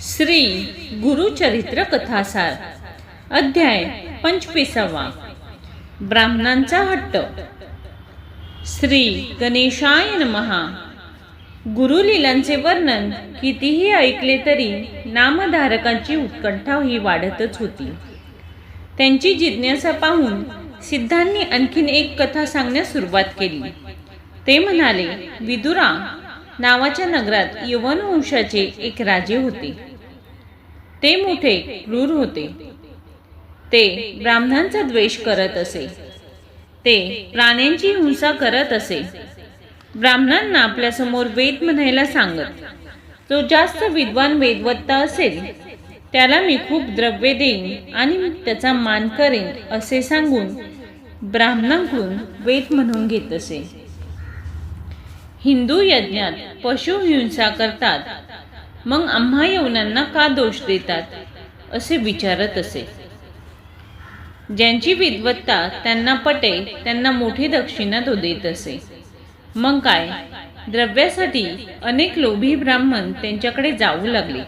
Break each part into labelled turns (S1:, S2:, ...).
S1: श्री गुरुचरित्र कथासार अध्याय पंचवीसावा. ब्राह्मणांचा हट्ट. श्री गणेशाय नमहा गुरुलीलांचे वर्णन कितीही ऐकले तरी नामधारकांची उत्कंठा ही वाढतच होती. त्यांची जिज्ञासा पाहून सिद्धांनी आणखीन एक कथा सांगण्यास सुरुवात केली. ते म्हणाले विदुरा नावाच्या नगरात यवन वंशाचे एक राजे होते. ते मोठे क्रूर होते. ते ब्राह्मणांचा द्वेष करत असे. ते प्राण्यांची हिंसा करत असे. ब्राह्मणांना आपल्यासमोर वेद म्हणायला सांगत जो जास्त विद्वान वेदवत्ता असेल त्याला मी खूप द्रव्य देईन आणि त्याचा मान करेन असे सांगून ब्राह्मणांकडून वेद म्हणून घेत असे. हिंदू यज्ञात पशु हिंसा करतात. मग आम्हा यवनांना का दोष देतात? असे विचारत असे. ज्यांची विद्वत्ता त्यांना पटे त्यांना मोठी दक्षिणा तो देत असे. मग काय? द्रव्यासाठी अनेक लोभी ब्राह्मण त्यांच्याकडे जाऊ लागले.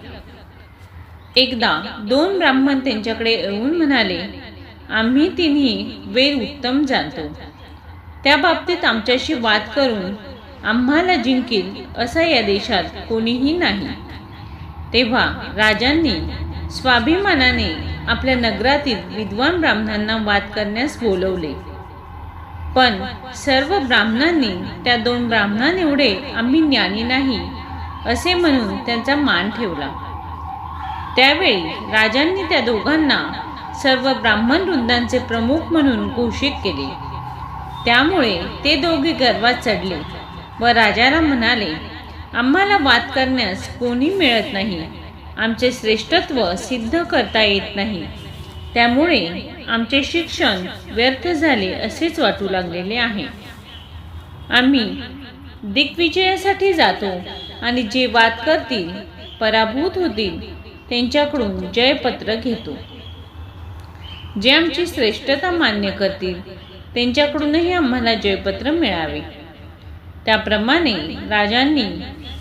S1: एकदा दोन ब्राह्मण त्यांच्याकडे येऊन म्हणाले आम्ही तिन्ही वेद उत्तम जाणतो. त्या बाबतीत आमच्याशी वाद करून आम्हाला जिंकेल असा या देशात कोणीही नाही. तेव्हा राजांनी स्वाभिमानाने आपल्या नगरातील विद्वान ब्राह्मणांना वाद करण्यास बोलवले. पण सर्व ब्राह्मणांनी त्या दोन ब्राह्मणांएवढे आम्ही ज्ञानी नाही असे म्हणून त्यांचा मान ठेवला. त्यावेळी राजांनी त्या दोघांना सर्व ब्राह्मण वृंदांचे प्रमुख म्हणून घोषित केले. त्यामुळे ते दोघे गर्वात चढले. व राजाला म्हणाले आम्हाला वाद करण्यास कोणी मिळत नाही. आमचे श्रेष्ठत्व सिद्ध करता येत नाही. त्यामुळे आमचे शिक्षण व्यर्थ झाले असेच वाटू लागलेले आहे. आम्ही दिग्विजयासाठी जातो आणि जे वाद करतील पराभूत होतील त्यांच्याकडून जयपत्र घेतो. जे आमची श्रेष्ठता मान्य करतील त्यांच्याकडूनही आम्हाला जयपत्र मिळावे. त्याप्रमाणे राजांनी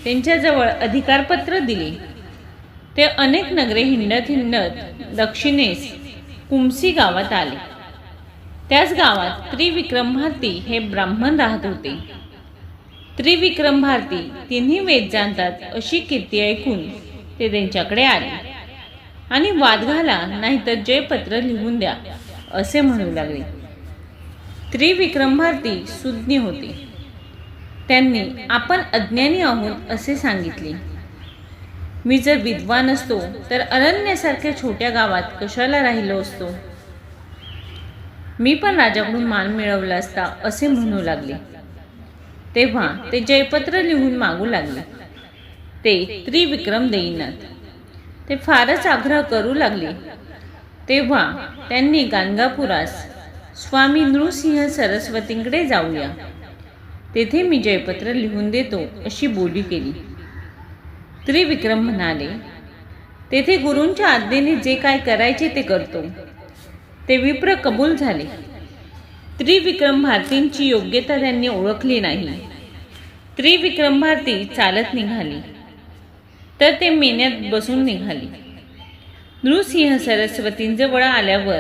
S1: त्यांच्याजवळ अधिकारपत्र दिले. ते अनेक नगरे हिंडत हिंडत दक्षिणेस कुमसी गावात आले. त्याच गावात त्रिविक्रम भारती हे ब्राह्मण राहत होते. त्रिविक्रम भारती तिन्ही वेद जाणतात अशी कीर्ती ऐकून ते त्यांच्याकडे आले. आणि वाद घाला नाहीतर जयपत्र लिहून द्या असे म्हणू लागले. त्रिविक्रम भारती सुज्ञ होते. त्यांनी आपण अज्ञानी आहोत असे सांगितले. मी जर विद्वान असतो तर अरण्यासारख्या छोट्या गावात कशाला राहिलो असतो? मी पण राजाकडून मान मिळवला असता असे म्हणू लागले. तेव्हा ते जयपत्र लिहून मागू लागले. ते त्रिविक्रम देईनात. ते फारच आग्रह करू लागले. तेव्हा त्यांनी गाणगापुरास स्वामी नृसिंह सरस्वतींकडे जाऊया. तेथे मी जयपत्र लिहून देतो अशी बोली केली. त्रिविक्रम म्हणाले तेथे गुरूंच्या आज्ञेने जे काय करायचे ते करतो. ते विप्र कबूल झाले. त्रिविक्रम भारतींची योग्यता त्यांनी ओळखली नाही. त्रिविक्रम भारती चालत निघाली. तर ते मेन्यात बसून निघाली. नृसिंह सरस्वतींजवळ आल्यावर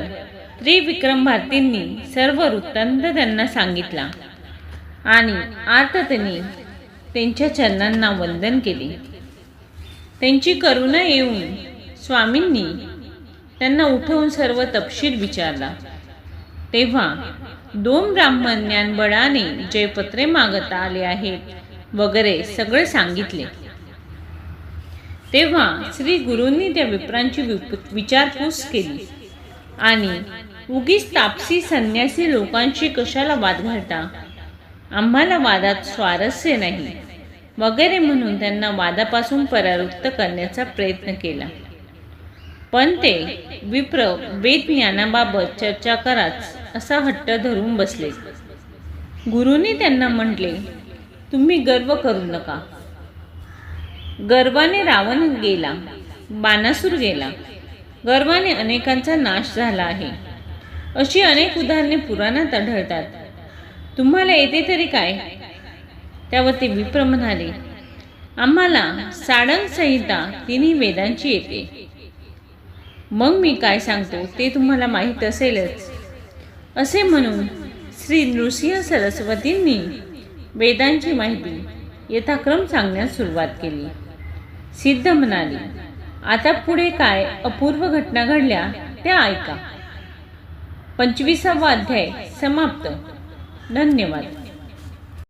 S1: त्रिविक्रम भारतींनी सर्व वृत्तांत त्यांना सांगितला. आणि आर्ततेने त्यांच्या चरणांना वंदन केले. त्यांची करुणा येऊन स्वामींनी त्यांना उठवून सर्व तपशील विचारला. तेव्हा दोन ब्राह्मण ज्ञानबळाने जयपत्रे मागत आले आहेत वगैरे सगळे सांगितले. तेव्हा श्री गुरूंनी त्या विप्रांची विप- विचारपूस केली. आणि उगीच तापसी संन्यासी लोकांशी कशाला वाद घालता? आम्हाला वादात स्वारस्य नाही. वगैरे म्हणून त्यांना वादापासून परावृत्त करण्याचा प्रयत्न केला. पण ते विप्र वेदज्ञानाबाबत चर्चा कराच असा हट्ट धरून बसले. गुरुनी त्यांना म्हटले तुम्ही गर्व करू नका. गर्वाने रावण गेला बाणासूर गेला. गर्वाने अनेकांचा नाश झाला आहे. अशी अनेक उदाहरणे पुराणात आढळतात. तुम्हाला येते तरी काय? त्यावर ते विप्र म्हणाले आम्हाला साडंग संहिता तिन्ही वेदांची येते. मग मी काय सांगतो ते तुम्हाला माहीत असेलच. असे म्हणून श्री नृसिंह सरस्वतींनी वेदांची माहिती यथाक्रम सांगण्यास सुरुवात केली. सिद्ध म्हणाली आता पुढे काय अपूर्व घटना घडल्या त्या ऐका. पंचवीसावा अध्याय समाप्त. धन्यवाद.